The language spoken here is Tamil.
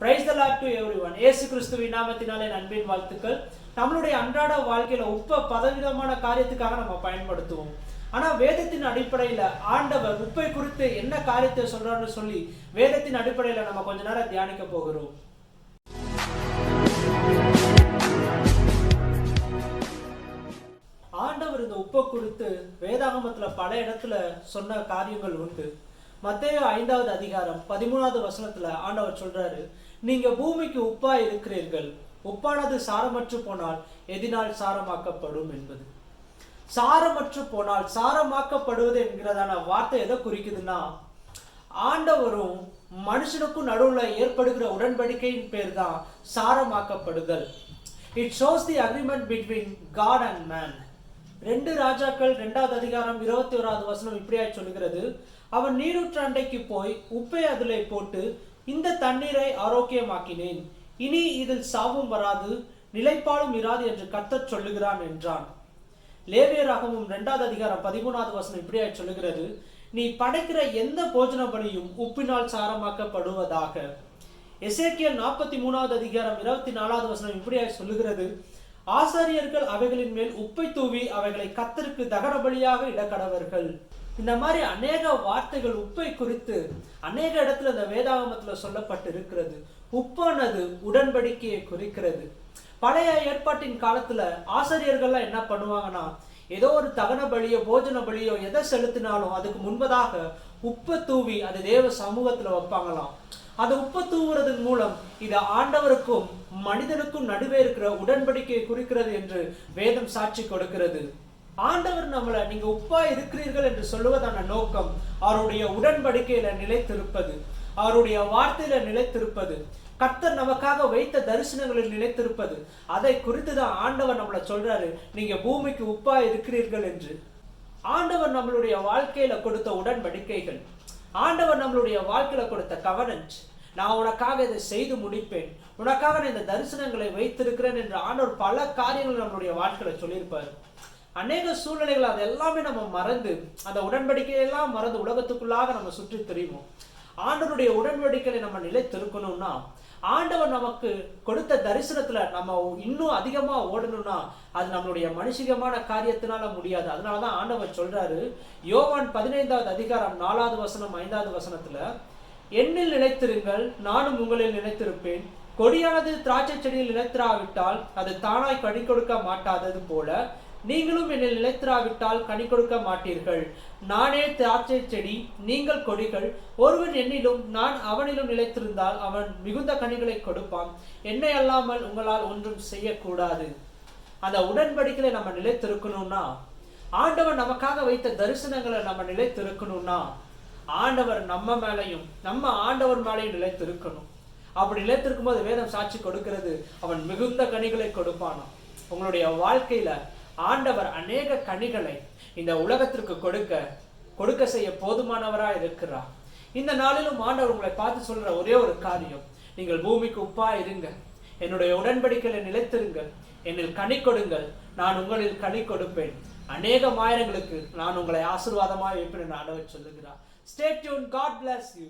Praise the Lord to everyone Yesu கிறிஸ்துவின் நாமத்தினாலே நண்பின் வாழ்த்துக்கள். நம்மளுடைய அன்றாட வாழ்க்கையில உப்பை பதவிதமான காரியத்துக்காக நம்ம பயன்படுத்துவோம். ஆனா வேதத்தின் அடிப்படையில ஆண்டவர் உப்பை குறித்து என்ன காரியத்தை சொல்றான்னு சொல்லி வேதத்தின் அடிப்படையில நம்ம கொஞ்ச நேரம் தியானிக்க போகிறோம். ஆண்டவர் இந்த உப்பை குறித்து வேதாகமத்தில் பல இடத்துல சொன்ன காரியங்கள் உண்டு. மத்திய ஐந்தாவது அதிகாரம் பதிமூணாவது வசனத்துல ஆண்டவர் சொல்றாரு நீங்க பூமிக்கு உப்பா இருக்கிறீர்கள். உப்பானது சாரமற்று போனால் எதினால் சாரமாக்கப்படும் என்பது. சாரமற்று போனால் சாரமாக்கப்படுவது என்கிறதான வார்த்தை எதை குறிக்குதுன்னா ஆண்டவரும் மனுஷனுக்கும் நடுவில் ஏற்படுகிற உடன்படிக்கையின் பேர் தான் சாரமாக்கப்படுதல். It shows the agreement between God and man ரெண்டு ராஜாக்கள் ரெண்டாவது அதிகாரம் இருபத்தி ஓராவது வசனம் இப்படியாய் சொல்கிறது அவன் நீரூற்று அண்டைக்கு போய் உப்பை அதில் போட்டு இந்த தண்ணீரை ஆரோக்கியமாக்கினேன். இனி இதில் சாவும் வராது நிலைப்பாடும் இராது என்று கத்தச் சொல்லுகிறான் என்றான். லேவியராகவும் இரண்டாவது அதிகாரம் பதிமூணாவது வசனம் இப்படியாய் சொல்லுகிறது. நீ படைக்கிற எந்த போஜன பலியும் உப்பினால் சாரமாக்கப்படுவதாக. எசேக்கியல் நாற்பத்தி மூணாவது அதிகாரம் இருபத்தி நாலாவது வசனம் இப்படியாய் சொல்லுகிறது. ஆசாரியர்கள் அவைகளின் மேல் உப்பை தூவி அவைகளை கத்தருக்கு தகன பலியாக இடக்கடவர்கள். இந்த மாதிரி அநேக வார்த்தைகள் உப்பை குறித்து அநேக இடத்துல இந்த வேதாகமத்தில் சொல்லப்பட்டு இருக்கிறது உப்பானது உடன்படிக்கையை குறிக்கிறது. பழைய ஏற்பாட்டின் காலத்துல ஆசிரியர்கள்லாம் என்ன பண்ணுவாங்கன்னா ஏதோ ஒரு தகன பலியோ போஜன பலியோ எதை செலுத்தினாலும் அதுக்கு முன்பதாக உப்பை தூவி அது தேவ சமூகத்துல வைப்பாங்களாம். அது உப்பு தூவுறதன் மூலம் இது ஆண்டவருக்கும் மனிதனுக்கும் நடுவே இருக்கிற உடன்படிக்கையை குறிக்கிறது என்று வேதம் சாட்சி கொடுக்கிறது. ஆண்டவர் நம்மளை நீங்க உப்பா இருக்கிறீர்கள் என்று சொல்லுவதான நோக்கம் அவருடைய உடன்படிக்கையில நிலைத்திருப்பது அவருடைய வார்த்தையில நிலைத்திருப்பது கர்த்தர் நமக்காக வைத்த தரிசனங்களில் நிலைத்திருப்பது. அதை குறித்து தான் ஆண்டவர் நம்மளை சொல்றாரு நீங்க பூமிக்கு உப்பா இருக்கிறீர்கள் என்று. ஆண்டவர் நம்மளுடைய வாழ்க்கையில கொடுத்த உடன்படிக்கைகள். ஆண்டவர் நம்மளுடைய வாழ்க்கையில கொடுத்த கவனன்ட் நான் உனக்காக இதை செய்து முடிப்பேன். உனக்காக நான் இந்த தரிசனங்களை வைத்திருக்கிறேன் என்று ஆண்டவர் பல காரியங்கள் நம்மளுடைய வாழ்க்கையில சொல்லியிருப்பாரு. அநேக சூழ்நிலைகள் அது எல்லாமே நம்ம மறந்து அந்த உடன்படிக்கையெல்லாம் மறந்து உலகத்துக்குள்ளாக நம்ம சுற்றி தெரியுவோம் ஆண்டவருடைய உடன்படிக்கையை நம்ம நிலைத்திருக்கணும்னா ஆண்டவர் நமக்கு கொடுத்த தரிசனத்துல நம்ம இன்னும் அதிகமா ஓடணும்னா அது நம்மளுடைய மனுஷிகமான காரியத்தினால முடியாது. அதனாலதான் ஆண்டவர் சொல்றாரு யோவான் பதினைந்தாவது அதிகாரம் நாலாவது வசனம் ஐந்தாவது வசனத்துல என்னில் நிலைத்திருங்கள் நானும் உங்களில் நிலைத்திருப்பேன். கொடியானது திராட்சை செடியில் நிலைத்திராவிட்டால் அது தானாய் கடி கொடுக்க மாட்டாதது போல நீங்களும் என்னை நிலைத்திராவிட்டால் கனி கொடுக்க மாட்டீர்கள். நானே திராட்சை செடி நீங்கள் கொடிகள். ஒருவன் என்னிலும் நான் அவனிலும் நிலைத்திருந்தால் அவன் மிகுந்த கனிகளை கொடுப்பான். என்னை அல்லாமல் உங்களால் ஒன்றும் செய்யக்கூடாது. அந்த உடன்படிக்கையில நம்ம நிலைத்திருக்கணும்னா? ஆண்டவர் நமக்காக வைத்த தரிசனங்களை நம்ம நிலைத்திருக்கணும்னா? ஆண்டவர் நம்ம மேலையும் நம்ம ஆண்டவர் மேலையும் நிலைத்திருக்கணும். அப்படி நிலைத்திருக்கும் போது வேதம் சாட்சி கொடுக்கிறது அவன் மிகுந்த கனிகளை கொடுப்பானா உங்களுடைய வாழ்க்கையில ஆண்டவர் அநேக கனிகளை இந்த உலகத்திற்கு கொடுக்க கொடுக்க செய்ய போதுமானவராக இருக்கிறார். இந்த நாளிலும் ஆண்டவர் உங்களை பார்த்து சொல்ற ஒரே ஒரு காரியம் நீங்கள் பூமிக்கு உப்பா இருங்க. என்னுடைய உடன்படிக்கையில நிலைத்திருங்கள். என்னில் கனி கொடுங்கள். நான் உங்களில் கனி கொடுப்பேன். அநேக மாயிரங்களுக்கு நான் உங்களை ஆசீர்வாதமாக வைப்பேன் என்று ஆண்டவர் சொல்லுகிறார். Stay tune God bless you